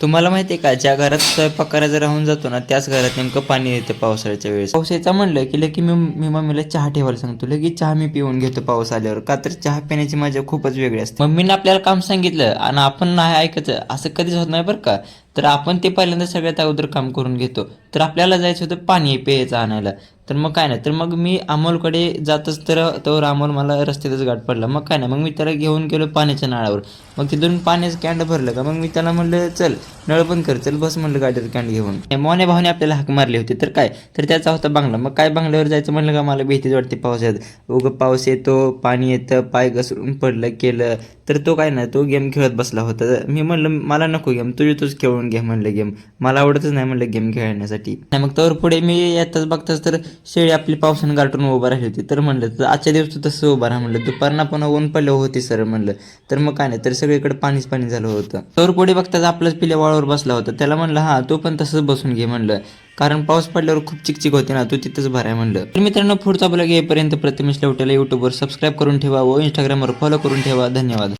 तुम्हाला माहिती आहे का ज्या घरात स्वयंपाक करायचा राहून जातो ना त्याच घरात नेमकं पाणी येतं पावसाळ्याच्या वेळेस. पावसाचा म्हणलं की लगे मी मी मम्मीला चहा ठेवायला सांगतो. लगे चहा मी पिऊन घेतो पाऊस आल्यावर. का तर चहा पिण्याची मजा खूपच वेगळी असते. मम्मीने आपल्याला काम सांगितलं आणि आपण नाही ऐकायचं असं कधीच होत नाही बरं का. तर आपण ते पहिल्यांदा सगळ्यात अगोदर काम करून घेतो. तर आपल्याला जायचं होतं पाणी प्यायचं आणायला. तर मग काय नाही तर मग मी अमोलकडे जातच तर तो अमोल मला रस्त्यातच गाठ पडला. मग काय नाही मग मी त्याला घेऊन गेलो पाण्याच्या नळावर. मग तिथून पाण्याचं कॅन्ड भरलं का मग मी त्याला म्हणलं चल नळ पण कर चल बस म्हणलं गाडीवर कॅन्ड घेऊन. मोन्या भावाने आपल्याला हाक मारली होती. तर काय तर त्याचा होता बांगला. मग काय बांगल्यावर जायचं म्हणलं का मला भीतीच वाटते पावसात उगं पाऊस येतो पाणी येतं पाय घसरून पडलं केलं. तर तो काय नाही तो गेम खेळत बसला होता. मी म्हणलं मला नको गेम तुझी तूच खेळून घे म्हणलं गेम. मला आवडतच नाही म्हणलं गेम खेळण्यासाठी. नाही मग तर पुढे मी येताच बघताच तर शेळी आपली पावसानं गाठून उभं राहिली होती. तर म्हणलं तर आजच्या दिवस तू तसं उभा राहा म्हणलं. दुपारना पण ऊन पडलं होती सर म्हणलं. तर मग काय नाही तर सगळीकडे पाणीच पाणी झालं होतं. तर पुढे बघताच आपलाच पिल्या वाळावर बसला होता. त्याला म्हणलं हा तू पण तसंच बसून घे म्हणलं. कारण पाऊस पडल्यावर खूप चिकचिक होते ना तू तिथंच भराय म्हणलं. तर मित्रांनो पुढचा ब्लॉग येईपर्यंत प्रतिमेश लवट्याला युट्यूबवर सबस्क्राईब करून ठेवा व इंस्टाग्रामवर फॉलो करून ठेवा. धन्यवाद.